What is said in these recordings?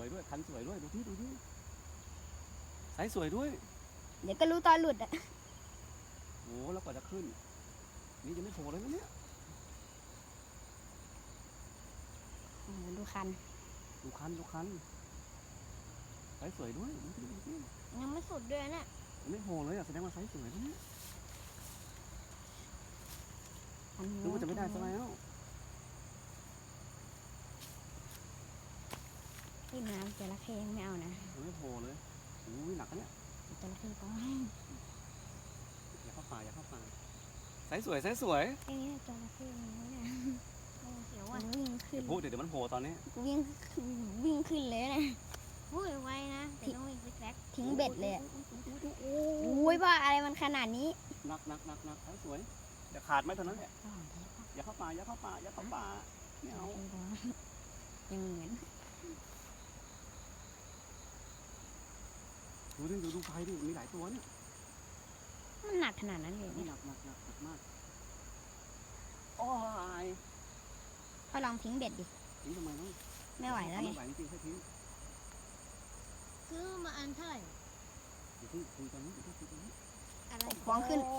วยด้วยคันสวยด้วยดูที่ดูที่ไซส์สวยด้วยเดี๋ยวก็รู้ตอนหลุดอะโอ้แล้วกว่าจะขึ้น นี่ยังไม่โผล่เลยนะเนี่ยโอ้โหดูคัน ดูคันดูคันไซส์สวยด้วยดูที่ดูที่ยังไม่สุดด้วยเนี่ยยังไม่โผล่เลยอะแสดงว่าไซส์สวยนะเนี่ยคันนึกว่าจะไม่ได้ซะแล้ว นี่น้ำจระเข้ไม่เอานะยังไม่โผล่เลยอุ้ยหนักนะเนี่ยจระเข้ต้องอย่าเข้าป่าอย่าเข้าป่าไซส์สวยไซส์สวยเอ๊ะจระเข้มีไหมเนี่ยเขียวอะวิ่งขึ้เดี๋นยวพูดเดี๋ยวเดี๋ยวมันโผล่ตอนนี้วิ่งขึ้นวิ่งขึ้นเลยนะพูดไว้นะแต่ต้องวิ่งซิกแซกทิ้งเบ็ดเลยอะโอ้ยว่าอะไรมันขนาดนี้หนักหนักหนักหนักไซส์สวยอย่าขาดไหมตอนนั้นแหละอย่าเข้าป่าอย่าเข้าป่าอย่าเข้าป่าไม่เอายังเหมือน ดูดิดูดูไฟดิมีหลายตัวเนี่ยมันหนักขนาดนั้นเลยนี่เนี่ยหนักหนักหนักหนักมากโอ้ยก็ลองทิ้งเบ็ดดิทิ้งทำไมน้องไม่ไหวแล้วไงไม่ไหวจริงๆแค่ทิ้งซื้อมาอันเท่าไหร่อย่าเพิ่งคุยตอนนี้อย่าเพิ่งคุยตอนนี้อะไรฟ้องขึ้น โอ้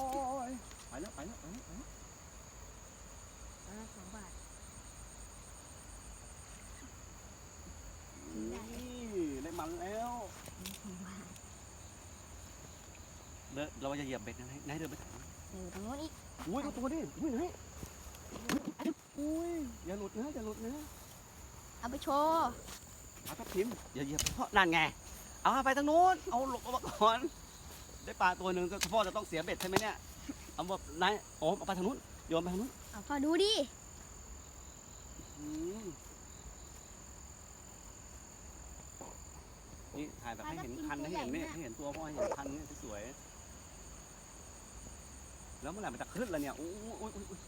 ยไปแล้วไปแล้วไปแล้วไปแล้ว อันละสองบาท นี่ได้มันแล้ว เดินเราจะเหยียบเบ็ดนะให้นายเดินไปถ่ายเออตรงโน้นอีกอุ้ยเอาตัวดิอุ้ยไหนอุ้ยอย่าหลุดนะอย่าหลุดนะเอาไปโชว์เอาทับทิมอย่าเหยียบเพราะนั่นไงเอาไปทางนู้นเอาหลบออกมาก่อนได้ปลาตัวหนึ่งก็พ่อจะต้องเสียเบ็ดใช่ไหมเนี่ยเอาแบบนายโอมเอาไปทางนู้นโยนไปทางนู้นเอาพอดูดิอืมนี่ถ่ายแบบให้เห็นคันให้เห็นเนี่ยให้เห็นตัวพ่อให้เห็นคันเนี่ยสวยๆ แล้วเมื่อไหร่มันจะขึ้นล่ะเนี่ยโอ้ยโอ้ยโอ้ยโอ้ย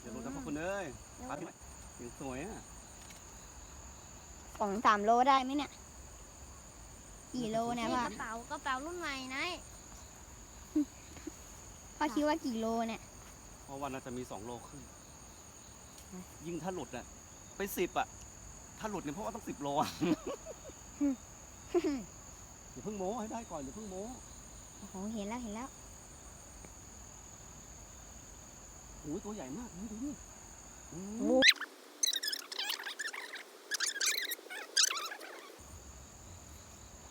เดี๋ยวลงจากพ่อคุณเอ้ยปลาที่ไหนยังสวยอะสองสามโลได้ไหมเนี่ยกี่โลเนี่ยนี่พ่อกระเป๋ากระเป๋ารุ่นใหม่นะพ่อคิดว่ากี่โลเนี่ยเพราะวันน่าจะมีสองโลขึ้นฮะยิ่งถ้าหลุดอะ ไปสิบอะ ถ้าหลุดเนี่ยเพราะว่าต้องสิบโลอะอย่าเพิ่งโม้ให้ได้ก่อนอย่าเพิ่งโม้ โอ้โห เห็นแล้วเห็นแล้วโอ้ยตัวใหญ่มากนี่ดูดิโอ้โอ้ย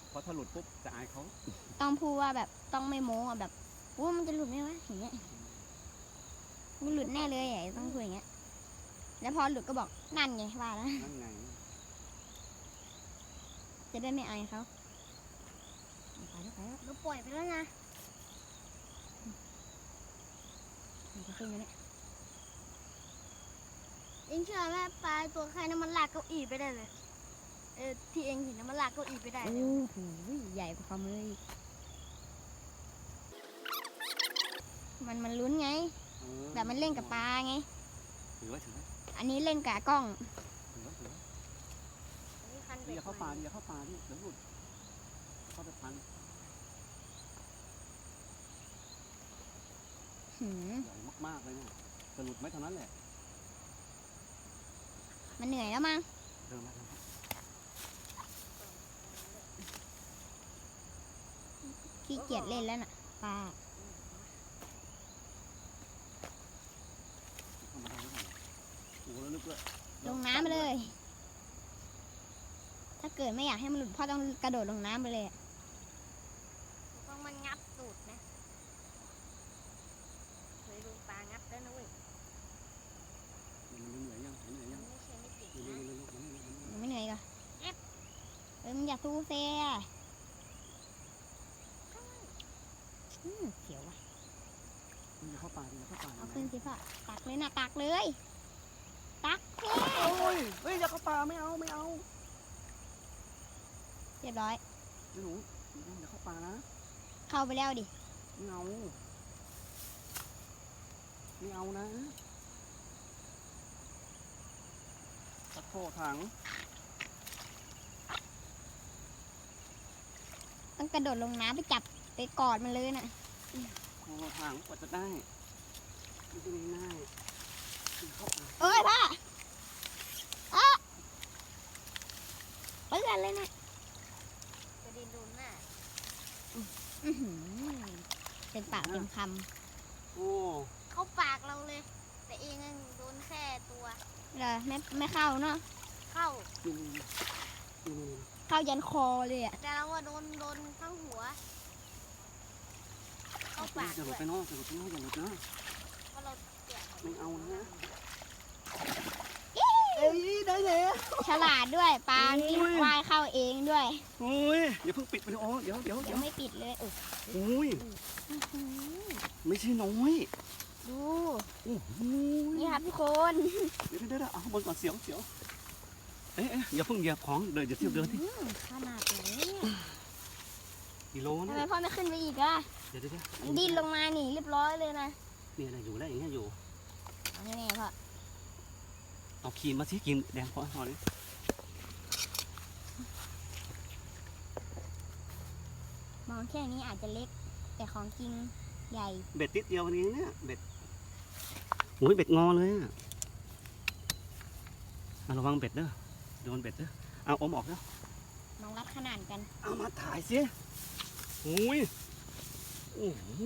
เพราะถ้าหลุดปุ๊บจะอายเขาต้องพูดว่าแบบต้องไม่โม้อะแบบว่ามันจะหลุดไหมวะอย่างเงี้ยมันหลุดแน่เลยอะต้องพูดอย่างเงี้ย แล้วพอหลุดก็บอกนั่นไงว่าแล้วนั่นไงจะได้ไม่อายเขา ไปแล้วไปแล้วเราปล่อยไปแล้วนะมันจะขึ้นแล้วเนี่ยเองเชื่อไหมปลาตัวใครน้ำมันลากเก้าอี้ไปได้เลยเออที่เองเห็นน้ำมันลากเก้าอี้ไปได้เลยโอ้โหใหญ่กว่าฝ่ามืออีกมันมันลุ้นไงเออแบบมันเล่นกับปลาไง ถือไว้ถือไว้อันนี้เล่นกับกล้องถือไว้ถือไว้อันนี้คันอเบ็ดย่าเข้าปลาดิอย่าเข้าปลาดิเดี๋ยวหลุด เข้าไปพันหืมใหญ่มากๆเลยเนี่ยจะหลุดไหมเท่านั้นแหละมันเหนื่อยแล้วมั้งเดินมาเดินมาขี้เกียจเล่นแล้วน่ะปลาเข้ามาได้แล้วกันโอ้โหแล้วลึกด้วยลงน้ำไปเลย ถ้าเกิดไม่อยากให้มันหลุดพ่อต้องกระโดดลงน้ำไปเลยอะ ต้องมันงับตูดนะเคยดูปลางับแล้วนะเว้ย มันเหนื่อยยังมันเหนื่อย มั ยัง นไม่ใช่ไม่เก่ง เร็ว นะ ๆเร็วๆมันเหนื่อยมันเหนื่อย ยังไม่เหนื่อยอีก็ เอ๊ะ เออมันอยากสู้เซ่อะอืมเสียวว่ะมันจะเข้าปลาดิอย่าเข้าปลาเอาขึ้นสิพ่อตักเลยนะตักเลย ตักเลยโอ้ยเฮ้ยอย่าเข้าปลาไม่เอาไม่เอาเรียบร้อยเดี๋ยวหนูอย่าเข้าปลานะเข้าไปแล้วดิไม่เอาไม่เอานะตะโคถัง ต้องกระโดดลงน้ำไปจับไปกอดมันเลยน่ะโอ้หางกว่าจะได้ไม่ใช่เข้าปาอ้ยพ่อเออเปื้อนเลยน่ะกระดินโดนหน้าอือหืเป็นปากเป็นคโอ้เข้าปากเราเลย แต่เองอะโดนแค่ตัวำเลยไม่ไม่เข้าเนาะเข้า เข้ายันคอเลยอะแต่เราอะโดนโดนทั้งหัว เข้าปากจะหลุด้ดวยไปเนาะจะหลุดไปเนาะจะหลุดนะเพราะเราเกี่ยวไม่เอานะเอ้ยได้แล้วฉลาดด้วยปลานี่โอ้ยว่ายเข้าเองด้วย โอ้ยอย่าเพิ่งปิดวิดีโอเดี๋ยวเดี๋ยวเดี๋ยัยวงไม่ปิดเลยโอ้โอ้ยโหไม่ใช่น้อยดู โอ้โหนี่ครับทุกคน เดี๋ยวเดี๋ยวเดี๋ยวเอาข้างบนก่อนเสียวเสียว เอ๊ะเอ๊ะอย่าเพิ่งเหยียบของเดินอย่าเที่ยวเดินที่อืมขนาดไหนเนี่ยกิโลทำนะไมพ่อไม่ขึ้นไปอีกอะเดี๋ยวเดี๋ยวเดี๋ยวมันดิ้นลงมาหนีเรียบร้อยเลยนะมีอะไรอยู่แล้วอย่างเงี้ยอยู่ เอาแน่ๆพ่อเอาครีมมาสิครีมแดงพอพอเลยมองแค่นี้อาจจะเล็ก แต่ของจริงใหญ่เบ็ดติดเดียวนี้เนี่ยเบ็ดโอ้ยเบ็ดงอเลยอะเอาระวังเบ็ดเด้อ โดนเบ็ดเด้อเอาอมออกเด้อน้องรัดขนาดกัน เอามาถ่ายสิโอ้ยโอ้โห